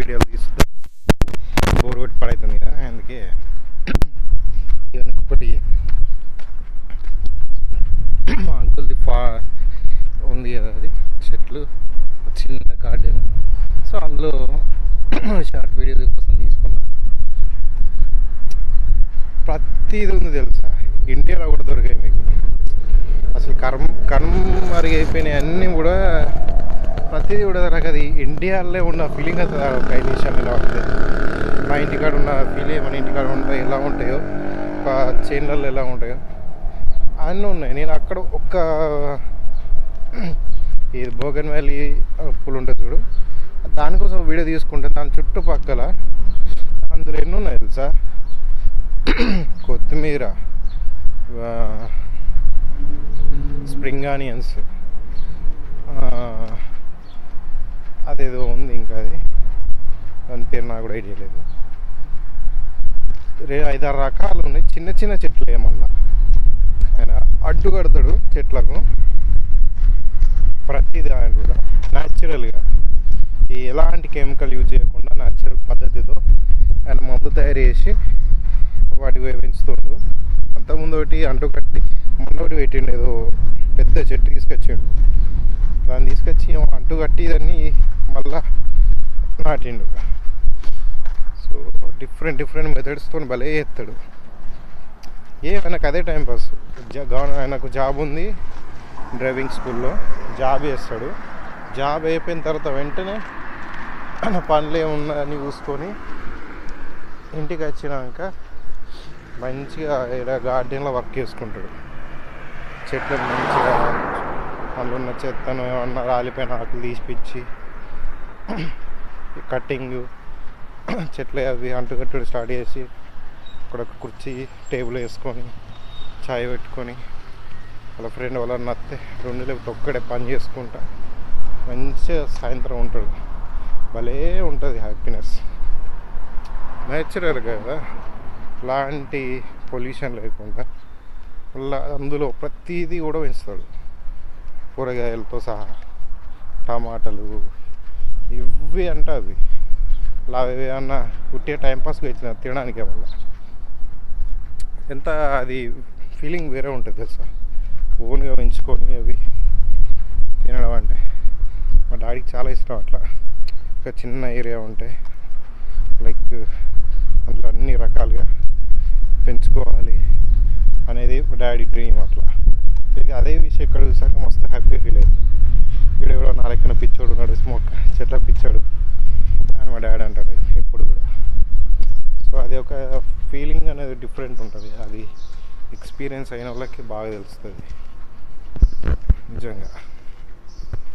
వీడియోలు తీస్తూ బోర్ కొట్టి పడవుతుంది కదా అందుకే ఒకటి మా అంకుల్ది ఫా ఉంది కదా అది చెట్లు చిన్న గార్డెన్ సో అందులో షార్ట్ వీడియో కోసం తీసుకున్నా. ప్రతిది ఉంది తెలుసా? ఇండియాలో కూడా దొరికాయి మీకు. అసలు కర్మ కర్మ మరిగైపోయినాయి అన్నీ కూడా ప్రతిదీ కూడా నాకు అది ఇండియాలో ఉన్న ఫీలింగ్ అవుతుంది ఒక ఐదు నిమిషాలు ఇలా మా ఇంటికాడ ఉన్న ఫీలింగ్ మన ఇంటికాడ ఉంటాయి ఎలా ఉంటాయో ఒక చైన్లలో ఎలా ఉంటాయో అన్నీ ఉన్నాయి. నేను అక్కడ ఒక్క ఇది బోగన్ వ్యాలీ పూలు ఉంటుంది చూడు. దానికోసం వీడియో తీసుకుంటే దాని చుట్టుపక్కల అందులో ఎన్ని ఉన్నాయి తెలుసా? కొత్తిమీర స్ప్రింగ్ ఆనియన్స్ ఏదో ఉంది ఇంకా అది. దాని పేరు నాకు కూడా ఐడియా లేదు. రే ఐదారు రకాలు ఉన్నాయి. చిన్న చిన్న చెట్లు ఏమన్నా ఆయన అడ్డు కడతాడు చెట్లకు. ప్రతిది ఆయన కూడా న్యాచురల్గా ఈ ఎలాంటి కెమికల్ యూజ్ చేయకుండా న్యాచురల్ పద్ధతితో ఆయన మందు తయారు చేసి వాటికి పెంచుతుండు. అంతకుముందు ఒకటి అంటు కట్టి మొన్నటి ఒకటి పెట్టిండు. ఏదో పెద్ద చెట్టు తీసుకొచ్చిండు. దాన్ని తీసుకొచ్చి ఏమో అంటు కట్టి దాన్ని మళ్ళా నాటిండు. సో డిఫరెంట్ డిఫరెంట్ మెథడ్స్తో భలే చేస్తాడు ఏ ఆయనకు అదే టైం పాస్ జా ఆయనకు జాబ్ ఉంది డ్రైవింగ్ స్కూల్లో జాబ్ చేస్తాడు. జాబ్ అయిపోయిన తర్వాత వెంటనే ఆయన పనులు ఏమున్నాయని చూసుకొని ఇంటికి వచ్చినాక మంచిగా ఇలా గార్డెన్లో వర్క్ చేసుకుంటాడు. చెట్లు మంచిగా అందులో ఉన్న చెత్తను ఏమన్నా రాలిపోయిన ఆకులు తీసిపిచ్చి కట్టింగ్ చెట్లు అవి అంటుకట్టుడు స్టార్ట్ చేసి అక్కడ ఒక కుర్చీ టేబుల్ వేసుకొని చాయ్ పెట్టుకొని వాళ్ళ ఫ్రెండ్ వాళ్ళ నత్తే రెండు లేకపోతే ఒక్కడే పని చేసుకుంటా. మంచిగా సాయంత్రం ఉంటాడు. భలే ఉంటుంది హ్యాపీనెస్ నేచురల్ కదా. ఎలాంటి పొల్యూషన్ లేకుండా మళ్ళీ అందులో ప్రతిదీ కూడా పెంచుతాడు. కూరగాయలతో సహా టమాటాలు ఇవి అంటే అవి. అలా ఏమన్నా పుట్టే టైంపాస్కి వచ్చిన తినడానికే మళ్ళీ. ఎంత అది ఫీలింగ్ వేరే ఉంటుంది తెలుసా? ఓన్గా పెంచుకొని అవి తినడం అంటే. మా డాడీకి చాలా ఇష్టం అట్లా. ఒక చిన్న ఏరియా ఉంటే లైక్ అందులో అన్ని రకాలుగా పెంచుకోవాలి అనేది మా డాడీ డ్రీమ్ అట్లా. ఇక అదే విషయం ఇక్కడ చూసాక మస్తు హ్యాపీ ఫీల్ అవుతుంది ఇక్కడ ఎవరో నాలెక్కన పిచ్చోడు ఉన్నాడు స్మోక్ చెట్ల పిచ్చాడు. అని మా డాడీ అంటాడు ఎప్పుడు కూడా. సో అది ఒక ఫీలింగ్ అనేది డిఫరెంట్ ఉంటుంది. అది ఎక్స్పీరియన్స్ అయిన వాళ్ళకి బాగా తెలుస్తుంది. నిజంగా.